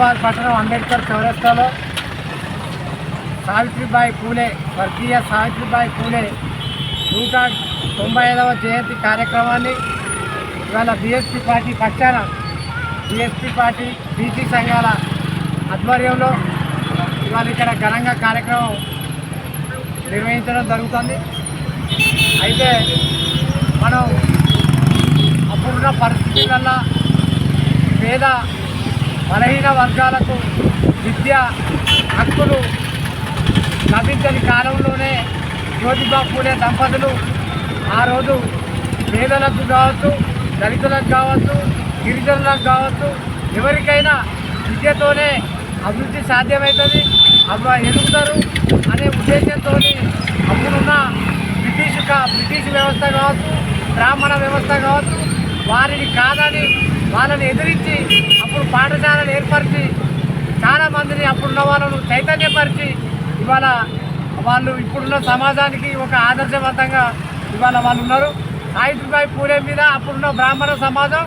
పట్టణం అంబేద్కర్ చౌరస్తాలో సావిత్రిబాయి పూలే స్వర్గీయ సావిత్రిబాయి పూలే నూట తొంభై ఐదవ జయంతి కార్యక్రమాన్ని ఇవాళ బీఎస్పీ పార్టీ పక్షాన బీఎస్పీ పార్టీ బీసీ సంఘాల ఆధ్వర్యంలో ఇవాళ ఇక్కడ ఘనంగా కార్యక్రమం నిర్వహించడం జరుగుతుంది. అయితే మనం అప్పుడున్న పరిస్థితులల్లో పేద బలహీన వర్గాలకు విద్య హక్కులు లభించని కాలంలోనే జ్యోతిబా పూలే దంపతులు. ఆ రోజు పేదలకు కావచ్చు దళితులకు కావచ్చు గిరిజనులకు కావచ్చు ఎవరికైనా విద్యతోనే అభివృద్ధి సాధ్యమవుతుంది. అవి ఎదుగుతారు అనే ఉద్దేశంతో అప్పుడున్న బ్రిటిష్ కా బ్రిటిష్ వ్యవస్థ కావచ్చు బ్రాహ్మణ వ్యవస్థ కావచ్చు వారిని కాదని వాళ్ళని ఎదిరించి అప్పుడు పాఠశాలను ఏర్పరిచి చాలా మందిని అప్పుడున్న వాళ్ళను చైతన్యపరిచి ఇవాళ వాళ్ళు ఇప్పుడున్న సమాజానికి ఒక ఆదర్శవంతంగా ఇవాళ వాళ్ళు ఉన్నారు. సాయిత్రిబాయి పూలే మీద అప్పుడున్న బ్రాహ్మణ సమాజం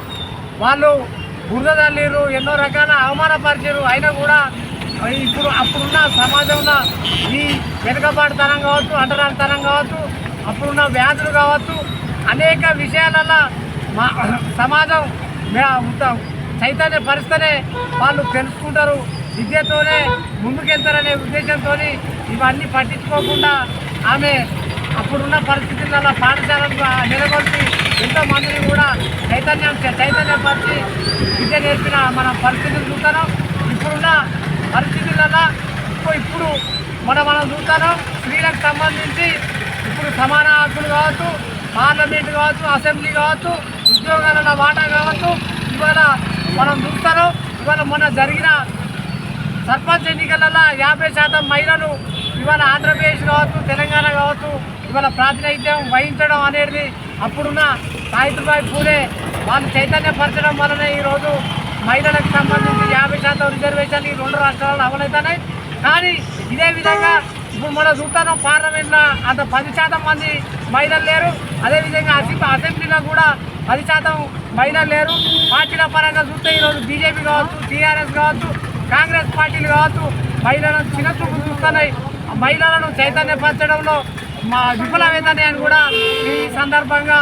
వాళ్ళు బురద తల్లిరు ఎన్నో రకాల అవమానపరిచారు అయినా కూడా ఇప్పుడు అప్పుడున్న సమాజంలో ఈ వెనుకబాటుతనం కావచ్చు అంటరానితనం కావచ్చు అప్పుడున్న వ్యాధులు కావచ్చు అనేక విషయాలలో మా సమాజం ఉంటాం. చైతన్య పరిస్తేనే వాళ్ళు తెలుసుకుంటారు. విద్యతోనే ముందుకెళ్తారనే ఉద్దేశంతో ఇవన్నీ పట్టించుకోకుండా ఆమె అప్పుడున్న పరిస్థితులలో పాఠశాలను నెలకొల్పి ఎంతో మందిని కూడా చైతన్యం చైతన్యపరిచి విద్య నేర్పిన మన పరిస్థితులు చూస్తాను. ఇప్పుడున్న పరిస్థితులలో ఇప్పుడు ఇప్పుడు మనం మనం చూస్తాను. స్త్రీలకు సంబంధించి ఇప్పుడు సమాన హక్కులు కావచ్చు. పార్లమెంట్ కావచ్చు అసెంబ్లీ కావచ్చు ఉద్యోగాల వాటా కావచ్చు ఇవాళ మనం చూస్తాను. ఇవాళ మొన్న జరిగిన సర్పంచ్ ఎన్నికలలో యాభై శాతం మహిళలు ఇవాళ ఆంధ్రప్రదేశ్ కావచ్చు తెలంగాణ కావచ్చు ఇవాళ ప్రాతినిధ్యం వహించడం అనేది అప్పుడున్న సాయిత్రిబాయి పూలే వాళ్ళు చైతన్యపరచడం వలన ఈరోజు మహిళలకు సంబంధించి యాభై శాతం రిజర్వేషన్ ఈ రెండు రాష్ట్రాల్లో అమలవుతున్నాయి. కానీ ఇదే విధంగా ఇప్పుడు మనం చూస్తున్నాం పార్లమెంట్లో అంత పది శాతం మంది మహిళలు లేరు. అదేవిధంగా అసెంబ్లీ అసెంబ్లీలో కూడా పది శాతం మహిళలు లేరు. పార్టీల పరంగా చూస్తే ఈరోజు బీజేపీ కావచ్చు టీఆర్ఎస్ కావచ్చు కాంగ్రెస్ పార్టీలు కావచ్చు మహిళలను చిన్న చూపు చూస్తున్నాయి. ఆ మహిళలను చైతన్యపరచడంలో మా విఫలమైందని అని కూడా ఈ సందర్భంగా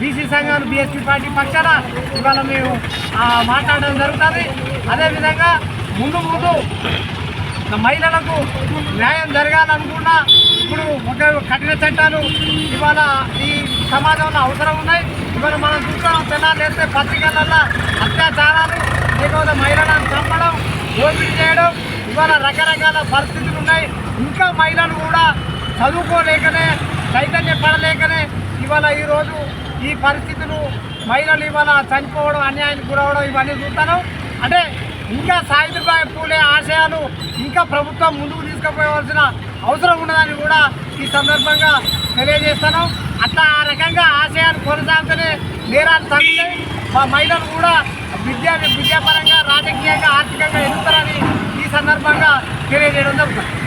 బీసీ సంఘాలు బీఎస్పీ పార్టీ పక్షాన ఇవాళ మేము మాట్లాడడం జరుగుతుంది. అదేవిధంగా ముందు ముందు మహిళలకు న్యాయం జరగాలనుకున్నా ఇప్పుడు ఒక కఠిన చట్టాలు ఇవాళ ఈ సమాజంలో అవసరం ఉన్నాయి. ఇవాళ మనం చూస్తాం తెల్లారు వేస్తే పత్రికలలో అత్యాచారాలు లేకపోతే మహిళలను చంపడం దోపిడీ చేయడం ఇవాళ రకరకాల పరిస్థితులు ఉన్నాయి. ఇంకా మహిళలు కూడా చదువుకోలేకనే చైతన్య పడలేకనే ఇవాళ ఈరోజు ఈ పరిస్థితులు మహిళలు ఇవాళ చనిపోవడం అన్యాయానికి గురవడం ఇవన్నీ చూస్తాను అంటే ఇంకా సావిత్రిబాయి పూలే ఆశయాలు ఇంకా ప్రభుత్వం ముందుకు తీసుకుపోవాల్సిన అవసరం ఉన్నదని కూడా ఈ సందర్భంగా తెలియజేస్తాను అట్లా ఆ రకంగా ఆశయాలు కొనసాగుతూనే నేరాలు తగ్గుతాయి. మా మహిళలు కూడా విద్యా విద్యాపరంగా రాజకీయంగా ఆర్థికంగా ఎదుగుతారని ఈ సందర్భంగా తెలియజేయడం జరుగుతుంది.